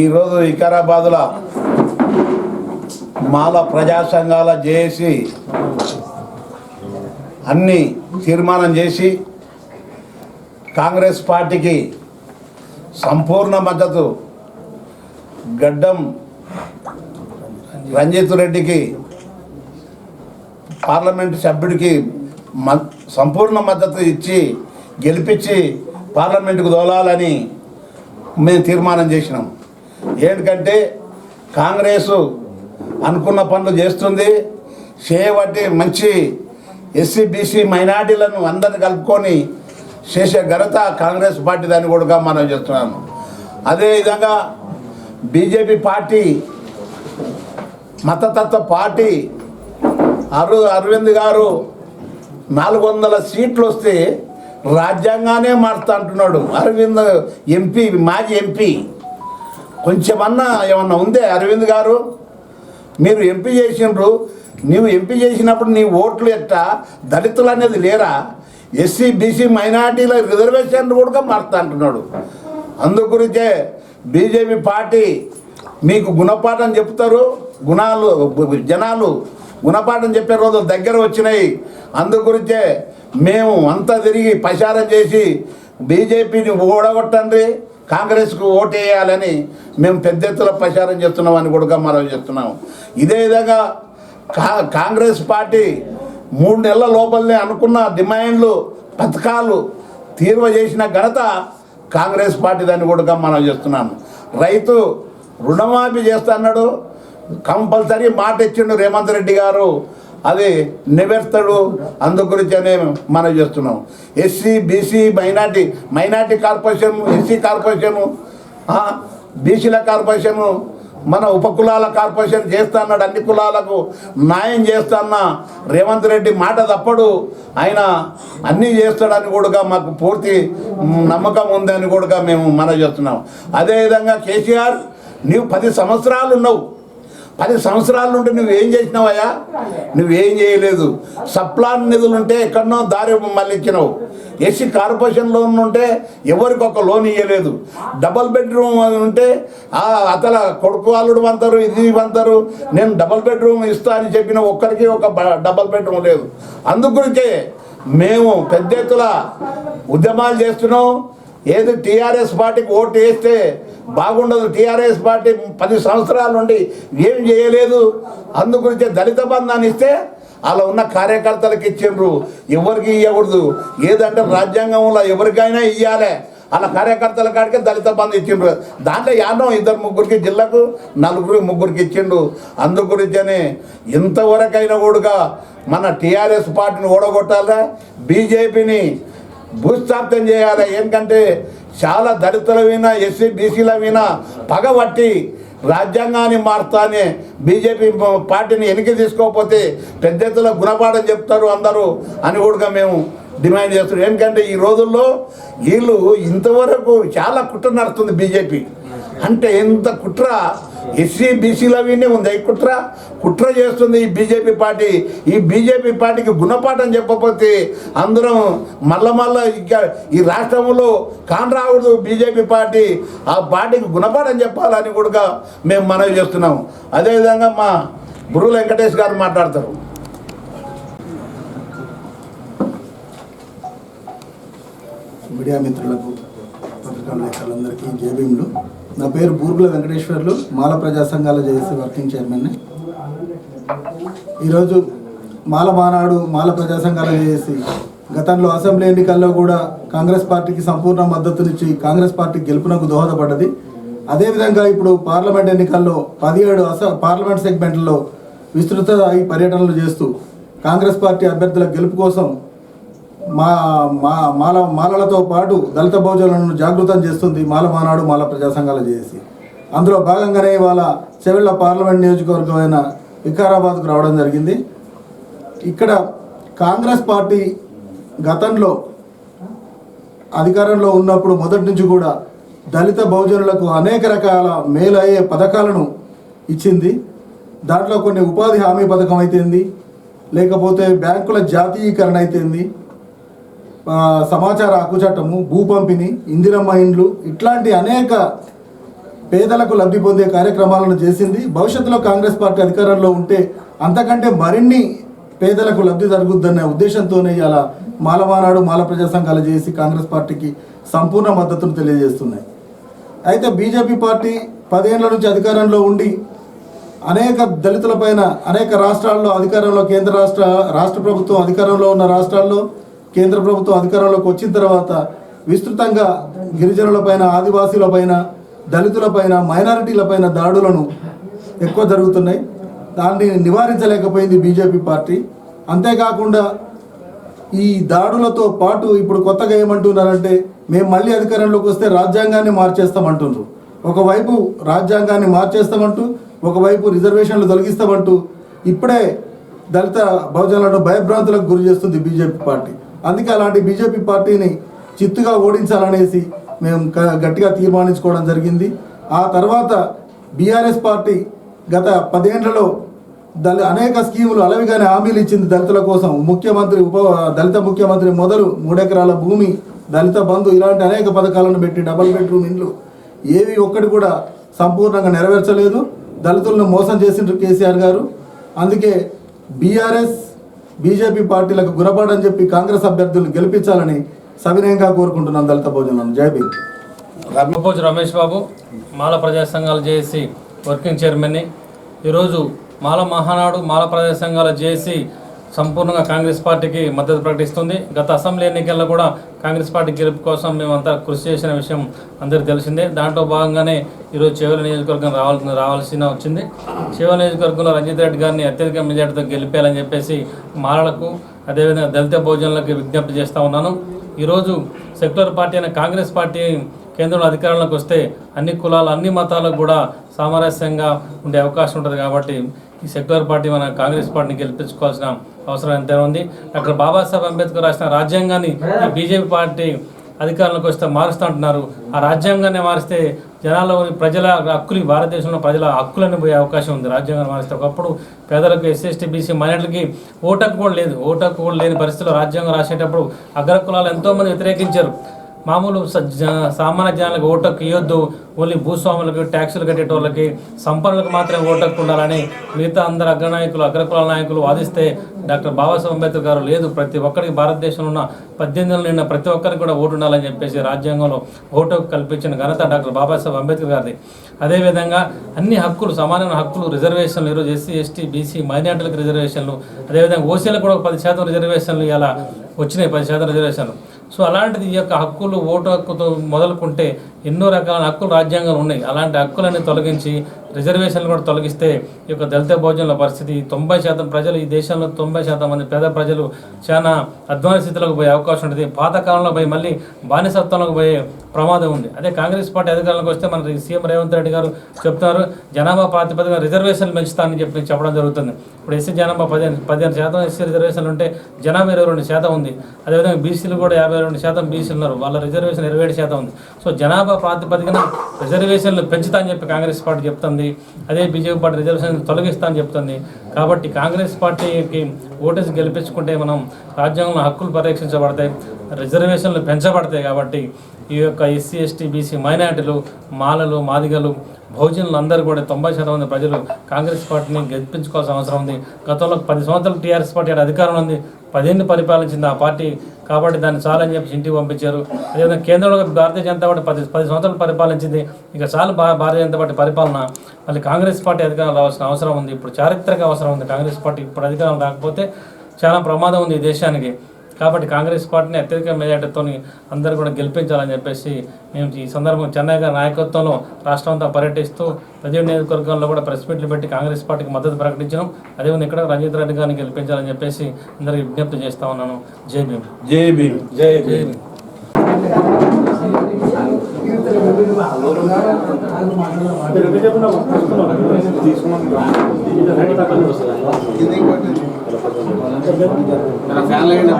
ఈరోజు వికారాబాద్లో మాల ప్రజా సంఘాల జేఏసి అన్ని తీర్మానం చేసి కాంగ్రెస్ పార్టీకి సంపూర్ణ మద్దతు గడ్డం రంజిత్ రెడ్డికి పార్లమెంట్ సభ్యుడికి మ సంపూర్ణ మద్దతు ఇచ్చి గెలిపించి పార్లమెంటుకు దోలాలని మేము తీర్మానం చేసినాం. ఎందుకంటే కాంగ్రెస్ అనుకున్న పనులు చేస్తుంది. చేయబట్టి మంచి ఎస్సీ బీసీ మైనార్టీలను అందరిని కలుపుకొని చేసే ఘనత కాంగ్రెస్ పార్టీ దాన్ని కూడా మనం చేస్తున్నాము. అదేవిధంగా బీజేపీ పార్టీ మతతత్వ పార్టీ అరు అరవింద్ గారు నాలుగు వందల సీట్లు వస్తే రాజ్యాంగానే మారుతా అంటున్నాడు. అరవింద్ ఎంపీ మాజీ ఎంపీ. కొంచెమన్నా ఏమన్నా ఉందే? అరవింద్ గారు మీరు ఎంపీ చేసిండ్రు. నీవు ఎంపీ చేసినప్పుడు నీ ఓట్లు ఎట్ట దళితులు అనేది లేరా? ఎస్సీ బీసీ మైనార్టీల రిజర్వేషన్ కూడా మారుతా అంటున్నాడు అందుగురించే బీజేపీ పార్టీ మీకు గుణపాఠం చెప్తారు. గుణాలు జనాలు గుణపాఠం చెప్పే రోజులు దగ్గర వచ్చినాయి. అందు గురించే మేము అంతా తిరిగి ప్రచారం చేసి బీజేపీని ఓడగొట్టండి. కాంగ్రెస్కు ఓటు వేయాలని మేము పెద్ద ఎత్తున ప్రచారం చేస్తున్నామని కూడా మనం చెప్తున్నాము. ఇదే విధంగా కా కాంగ్రెస్ పార్టీ మూడు నెలల లోపలనే అనుకున్న డిమాండ్లు పథకాలు తీర్వ చేసిన ఘనత కాంగ్రెస్ పార్టీ దాన్ని కూడా మనం చేస్తున్నాము. రైతు రుణమాఫీ చేస్తున్నాడు కంపల్సరీ మాట ఇచ్చిండు రేవంత్ రెడ్డి గారు. అది నివర్తడు. అందు అనే మనం చేస్తున్నాం. SC BC minority minority corporation SC corporation బీసీల కార్పొరేషను మన ఉపకులాల కార్పొరేషన్ చేస్తా అన్నాడు అన్ని కులాలకు న్యాయం చేస్తాన్న రేవంత్ రెడ్డి మాట తప్పడు. ఆయన అన్నీ చేస్తాడని కూడా మాకు పూర్తి నమ్మకం ఉందని కూడా మేము మనం చేస్తున్నాం. అదేవిధంగా కేసీఆర్ నీవు పది సంవత్సరాలు ఉన్నావు. పది సంవత్సరాల నుండి నువ్వేం చేసినావయ్యా? నువ్వేం చేయలేదు. సప్లాన్ నిధులు ఉంటే ఎక్కడనో దారి మళ్ళించినావు. ఎస్సీ కార్పొరేషన్ లోన్ ఉంటే ఎవరికి ఒక లోన్ ఇవ్వలేదు డబల్ బెడ్రూమ్ ఉంటే ఆ అతల కొడుకు అల్లుడు అంటారు ఇది అంటారు నేను డబల్ బెడ్రూమ్ ఇస్తా అని చెప్పిన ఒక్కరికి ఒక బ- డబల్ బెడ్రూమ్ లేదు. అందుగురించే మేము పెద్ద ఎత్తున ఉద్యమాలు చేస్తున్నాం. ఏది టీఆర్ఎస్ పార్టీకి ఓటు వేస్తే బాగుండదు. టీఆర్ఎస్ పార్టీ పది సంవత్సరాల నుండి ఏం చేయలేదు. అందుగురించి దళిత బంధాన్ని ఇస్తే అలా ఉన్న కార్యకర్తలకు ఇచ్చిండ్రు. ఎవరికి ఇవ్వకూడదు ఏదంటే రాజ్యాంగంలో ఎవరికైనా ఇవ్వాలి అలా కార్యకర్తల కాడికే దళిత బంధు ఇచ్చిండ్రు. దాంట్లో యానో ఇద్దరు ముగ్గురికి జిల్లాకు నలుగురికి ముగ్గురికి ఇచ్చిండు అందు గురించనే ఇంతవరకైనా కూడా మన టీఆర్ఎస్ పార్టీని ఓడగొట్టాలా బీజేపీని భూస్థాప్తం చేయాలి. ఏంటంటే చాలా దళితుల మీద ఎస్సీ బీసీల మీద పగబట్టి రాజ్యాంగాన్ని మారుతానే బీజేపీ పార్టీని వెనక్కి తీసుకోకపోతే పెద్ద ఎత్తున గుణపాఠం చెప్తారు అందరూ అని కూడా మేము డిమాండ్ చేస్తున్నాం. ఎందుకంటే ఈ రోజుల్లో వీళ్ళు ఇంతవరకు చాలా కుట్ర నడుస్తుంది బీజేపీ. అంటే ఎంత కుట్ర ఎస్సీ బీసీలు అవన్నీ ఉంది ఈ కుట్ర కుట్ర చేస్తుంది ఈ బీజేపీ పార్టీ. ఈ బీజేపీ పార్టీకి గుణపాఠం చెప్పకపోతే అందరం మళ్ళా మళ్ళా ఇక ఈ రాష్ట్రంలో కానరావుడు బీజేపీ పార్టీ. ఆ పార్టీకి గుణపాఠం చెప్పాలని కూడా మేము మనవి చేస్తున్నాము అదేవిధంగా మా బుర్రు వెంకటేష్ గారు మాట్లాడతారు. మీడియా మిత్రులకు పత్రికా నేతలందరికీ జేబీఎంలు నా పేరు బూర్గుల వెంకటేశ్వర్లు మాల ప్రజా సంఘాల జేఏసీ వర్కింగ్ చైర్మన్ని ఈరోజు మాల మానాడు మాల ప్రజా సంఘాల జేఏసీ. గతంలో అసెంబ్లీ ఎన్నికల్లో కూడా కాంగ్రెస్ పార్టీకి సంపూర్ణ మద్దతునిచ్చి కాంగ్రెస్ పార్టీ గెలుపునకు దోహదపడ్డది. అదేవిధంగా ఇప్పుడు పార్లమెంట్ ఎన్నికల్లో పదిహేడు అస పార్లమెంట్ సెగ్మెంట్లో విస్తృత ఈ పర్యటనలు చేస్తూ కాంగ్రెస్ పార్టీ అభ్యర్థుల గెలుపు కోసం మా మా మాల మాలలతో పాటు దళిత బహుజనులను జాగృతం చేస్తుంది మాల మానాడు మాల ప్రజా సంఘాలు చేసి అందులో భాగంగానే ఇవాళ చెవిళ్ళ పార్లమెంట్ నియోజకవర్గమైన వికారాబాద్కు రావడం జరిగింది. ఇక్కడ కాంగ్రెస్ పార్టీ గతంలో అధికారంలో ఉన్నప్పుడు మొదటి నుంచి కూడా దళిత బహుజనులకు అనేక రకాల మేలు అయ్యే పథకాలను ఇచ్చింది. దాంట్లో కొన్ని ఉపాధి హామీ పథకం అయితేంది లేకపోతే బ్యాంకుల జాతీయీకరణ అయితేంది సమాచార హక్కు చట్టము భూ పంపిణీ ఇందిరమ్మ ఇండ్లు ఇట్లాంటి అనేక పేదలకు లబ్ధి పొందే కార్యక్రమాలను చేసింది. భవిష్యత్తులో కాంగ్రెస్ పార్టీ అధికారంలో ఉంటే అంతకంటే మరిన్ని పేదలకు లబ్ధి జరుగుద్దనే ఉద్దేశంతోనే ఇలా మాలమానాడు మాల ప్రజా సంఘాలు చేసి కాంగ్రెస్ పార్టీకి సంపూర్ణ మద్దతును తెలియజేస్తున్నాయి. అయితే బీజేపీ పార్టీ పదేళ్ళ నుంచి అధికారంలో ఉండి అనేక దళితులపైన అనేక రాష్ట్రాల్లో అధికారంలో కేంద్ర రాష్ట్ర రాష్ట్ర ప్రభుత్వం అధికారంలో ఉన్న రాష్ట్రాల్లో కేంద్ర ప్రభుత్వం అధికారంలోకి వచ్చిన తర్వాత విస్తృతంగా గిరిజనులపైన ఆదివాసీలపైన దళితులపైన మైనారిటీలపైన దాడులను ఎక్కువ జరుగుతున్నాయి. దాన్ని నివారించలేకపోయింది బీజేపీ పార్టీ. అంతేకాకుండా ఈ దాడులతో పాటు ఇప్పుడు కొత్తగా ఏమంటున్నారంటే మేము మళ్ళీ అధికారంలోకి వస్తే రాజ్యాంగాన్ని మార్చేస్తామంటున్నారు ఒకవైపు రాజ్యాంగాన్ని మార్చేస్తామంటూ ఒకవైపు రిజర్వేషన్లు తొలగిస్తామంటూ ఇప్పుడే దళిత బహుజనులను భయభ్రాంతులకు గురి చేస్తుంది బీజేపీ పార్టీ. అందుకే అలాంటి బీజేపీ పార్టీని చిత్తుగా ఓడించాలనేసి మేము గట్టిగా తీర్మానించుకోవడం జరిగింది. ఆ తర్వాత బీఆర్ఎస్ పార్టీ గత పదేళ్ళలో దళి అనేక స్కీములు అలవిగానే హామీలు ఇచ్చింది దళితుల కోసం. ముఖ్యమంత్రి ఉప దళిత ముఖ్యమంత్రి మొదలు మూడెకరాల భూమి దళిత బంధు ఇలాంటి అనేక పథకాలను పెట్టి డబల్ బెడ్రూమ్ ఇండ్లు ఏవి ఒక్కటి కూడా సంపూర్ణంగా నెరవేర్చలేదు. దళితులను మోసం చేసిండ్రు కేసీఆర్ గారు. అందుకే బీఆర్ఎస్ బీజేపీ పార్టీలకు గురపడని చెప్పి కాంగ్రెస్ అభ్యర్థులను గెలిపించాలని సవినయంగా కోరుకుంటున్నాం దళిత భోజనం. జై భీమ్. రమేష్ బాబు మాల ప్రజా సంఘాలు జేఏసీ వర్కింగ్ చైర్మన్ని. ఈరోజు మాల మహానాడు మాల ప్రజా సంఘాల జేఏసీ సంపూర్ణంగా కాంగ్రెస్ పార్టీకి మద్దతు ప్రకటిస్తుంది. గత అసెంబ్లీ ఎన్నికల్లో కూడా కాంగ్రెస్ పార్టీ గెలుపు కోసం మేమంతా కృషి చేసిన విషయం అందరికీ తెలిసిందే. దాంట్లో భాగంగానే ఈరోజు చేవల నియోజకవర్గం రావాల్సిన రావాల్సిన వచ్చింది. చేవల నియోజకవర్గంలో రంజిత్ రెడ్డి గారిని అత్యధిక మెజార్టీతో గెలిపేయాలని చెప్పేసి మాలలకు అదేవిధంగా దళిత భోజనాలకు విజ్ఞప్తి చేస్తూ ఉన్నాను. ఈరోజు సెక్యులర్ పార్టీ అయిన కాంగ్రెస్ పార్టీ కేంద్రంలో అధికారంలోకి వస్తే అన్ని కులాలు అన్ని మతాలకు కూడా సామరస్యంగా ఉండే అవకాశం ఉంటుంది కాబట్టి ఈ సెక్యులర్ పార్టీ మన కాంగ్రెస్ పార్టీని గెలిపించుకోవాల్సిన అవసరం ఎంతైనా ఉంది. డాక్టర్ బాబాసాహెబ్ అంబేద్కర్ రాసిన రాజ్యాంగాన్ని ఈ బీజేపీ పార్టీ అధికారంలోకి వస్తే మారుస్తూ అంటున్నారు. ఆ రాజ్యాంగాన్ని మారిస్తే జనాల్లో ప్రజల హక్కులు భారతదేశంలో ప్రజల హక్కులను పోయే అవకాశం ఉంది. రాజ్యాంగాన్ని మారిస్తే ఒకప్పుడు పేదలకు ఎస్సీఎస్టీ బీసీ మైనార్టీలకి ఓటు హక్కు కూడా లేదు. ఓటు హక్కు కూడా లేని పరిస్థితిలో రాజ్యాంగం రాసేటప్పుడు అగ్ర కులాలు ఎంతోమంది వ్యతిరేకించారు. మామూలు సామాన్య జనాలకు ఓటు ఇవ్వద్దు ఓన్లీ భూస్వాములకు ట్యాక్సులు కట్టేటోళ్ళకి సంపన్నులకు మాత్రమే ఓటు ఉండాలని మిగతా అందరు అగ్రనాయకులు అగ్రకుల నాయకులు వాదిస్తే డాక్టర్ బాబాసాహెబ్ అంబేద్కర్ గారు లేదు. ప్రతి ఒక్కరికి భారతదేశంలో ఉన్న పద్దెనిమిది నిన్న ప్రతి ఒక్కరికి కూడా ఓటు ఉండాలని చెప్పేసి రాజ్యాంగంలో ఓటు హక్కు కల్పించిన ఘనత డాక్టర్ బాబాసాహెబ్ అంబేద్కర్ గారిది. అదేవిధంగా అన్ని హక్కులు సమానమైన హక్కులు రిజర్వేషన్లు ఈరోజు ఎస్సీ ఎస్టీ బీసీ మైనార్టీలకు రిజర్వేషన్లు. అదేవిధంగా ఓసీలకు కూడా ఒక పది శాతం రిజర్వేషన్లు ఇలా వచ్చినాయి పది శాతం రిజర్వేషన్లు. సో అలాంటిది ఈ యొక్క హక్కులు ఓటు హక్కుతో మొదలుకుంటే ఎన్నో రకాల హక్కులు రాజ్యాంగాలు ఉన్నాయి. అలాంటి హక్కులన్నీ తొలగించి రిజర్వేషన్లు కూడా తొలగిస్తే ఈ యొక్క దళిత భోజనాల పరిస్థితి తొంభై శాతం ప్రజలు ఈ దేశంలో తొంభై శాతం మంది పేద ప్రజలు చాలా అధ్వాన స్థితిలోకి పోయే అవకాశం ఉంటుంది. పాతకాలంలో పోయి మళ్ళీ బానిసత్వంలోకి పోయే ప్రమాదం ఉంది. అదే కాంగ్రెస్ పార్టీ అధికారంలోకి వస్తే మన సీఎం రేవంత్ రెడ్డి గారు చెప్తున్నారు జనాభా ప్రాతిపదికన రిజర్వేషన్లు పెంచుతానని చెప్పి చెప్పడం జరుగుతుంది. ఇప్పుడు ఎస్సీ జనాభా పదిహేను పదిహేను శాతం ఎస్సీ రిజర్వేషన్లు ఉంటే జనాభా ఇరవై రెండు శాతం ఉంది. అదేవిధంగా బీసీలు కూడా యాభై రెండు శాతం బీసీలు ఉన్నారు. వాళ్ళ రిజర్వేషన్ ఇరవై ఏడు శాతం ఉంది. సో జనాభా ప్రాతిపదికన రిజర్వేషన్లు పెంచుతా అని చెప్పి కాంగ్రెస్ పార్టీ చెప్తుంది. అదే బీజేపీ పార్టీ రిజర్వేషన్ తొలగిస్తా అని చెప్తుంది. కాబట్టి కాంగ్రెస్ పార్టీకి ఓటేసి గెలిపించుకుంటే మనం రాజ్యాంగంలో హక్కులు పరిరక్షించబడతాయి రిజర్వేషన్లు పెంచబడతాయి కాబట్టి ఈ యొక్క ఎస్సీ ఎస్టీ బీసీ మైనార్టీలు మాలలు మాదిగలు భోజనులు అందరూ కూడా తొంభై శాతం మంది ప్రజలు కాంగ్రెస్ పార్టీని గెలిపించుకోవాల్సిన అవసరం ఉంది. గతంలో పది సంవత్సరాలు టీఆర్ఎస్ పార్టీ అధికారంలో ఉంది. పదేళ్ళు పరిపాలించింది ఆ పార్టీ కాబట్టి దాన్ని చాలని చెప్పి ఇంటికి పంపించారు. అదేవిధంగా కేంద్రంలో భారతీయ జనతా పార్టీ పది పది సంవత్సరాలు పరిపాలించింది. ఇక చాలు భా భారతీయ జనతా పార్టీ పరిపాలన. మళ్ళీ కాంగ్రెస్ పార్టీ అధికారం రావాల్సిన అవసరం ఉంది. ఇప్పుడు చారిత్రక అవసరం ఉంది. కాంగ్రెస్ పార్టీ ఇప్పుడు అధికారం రాకపోతే చాలా ప్రమాదం ఉంది ఈ దేశానికి. కాబట్టి కాంగ్రెస్ పార్టీని అత్యధిక మెజార్టీతో అందరూ కూడా గెలిపించాలని చెప్పేసి మేము ఈ సందర్భం చెన్నై గారి నాయకత్వంలో రాష్ట్రం అంతా పర్యటిస్తూ ప్రతి నియోజకవర్గంలో కూడా ప్రెస్ మీట్లు పెట్టి కాంగ్రెస్ పార్టీకి మద్దతు ప్రకటించడం అదేవిధంగా ఇక్కడ రంజిత్ రెడ్డి గారిని గెలిపించాలని చెప్పేసి అందరికీ విజ్ఞప్తి చేస్తా ఉన్నాను. జై భీమ్. జై భీమ్. జై జై భీమ్. Bhim fan line